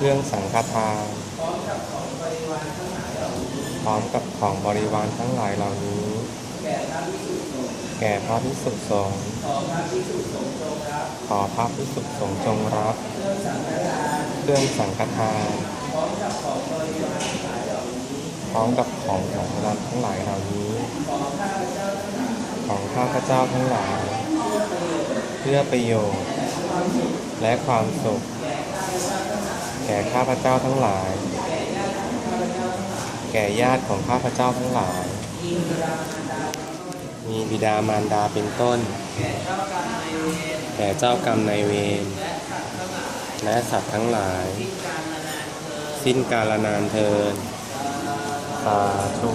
เครื่องสังฆทานพร้อมกับของบริวารทั้งหลายเหล่านี้ แก่พระพิสุสงฆ์ขอพระพิสุสงฆ์จงรับเครื่องสังฆทานพร้อมกับของของบริวารทั้งหลายเหล่านี้ ของข้าพเจ้าทั้งหลาย เพื่อประโยชน์ และความสุข แก่ข้าพเจ้าทั้งหลาย แก่ญาติของข้าพเจ้าทั้งหลาย มีบิดามารดาเป็นต้น แก่เจ้ากรรมนายเวร และสัตว์ทั้งหลาย สิ้นกาลนานเทินสาธุ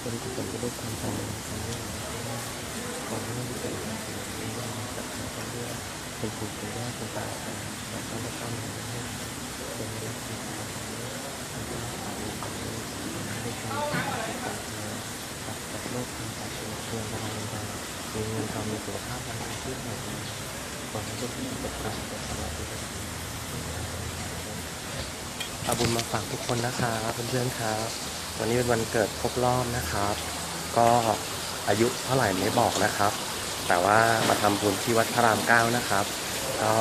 เป็นกุศลจะได้ความจำเป็นของเรื่องขอให้ที่เกิดมาเป็นสิ่งที่จับมาเป็นเรื่องเป็นปู่เป็นย่าเป็นตาเป็นและก็ไม่ต้องมีเรื่องเป็นเรื่องที่ทำให้ได้ความสุขได้ความสุขตัดจากโลกทางจากชีวิตเพื่อนเราเรามีเงินทองมีสุขภาพร่างกายที่แข็งแรงขอให้ทุกที่ประสบความสำเร็จตลอดไปเอาบุญมาฝากทุกคนนะครับเพื่อนๆครับ วันนี้เป็นวันเกิดครบรอบนะครับ ก็อายุเท่าไหร่ไม่บอกนะครับ แต่ว่ามาทำบุญที่วัดพระรามเก้านะครับ ก็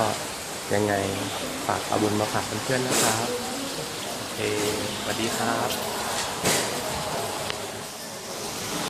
ยังไงฝากเอาบุญมาฝากเพื่อนๆนะครับ โอเคสวัสดีครับ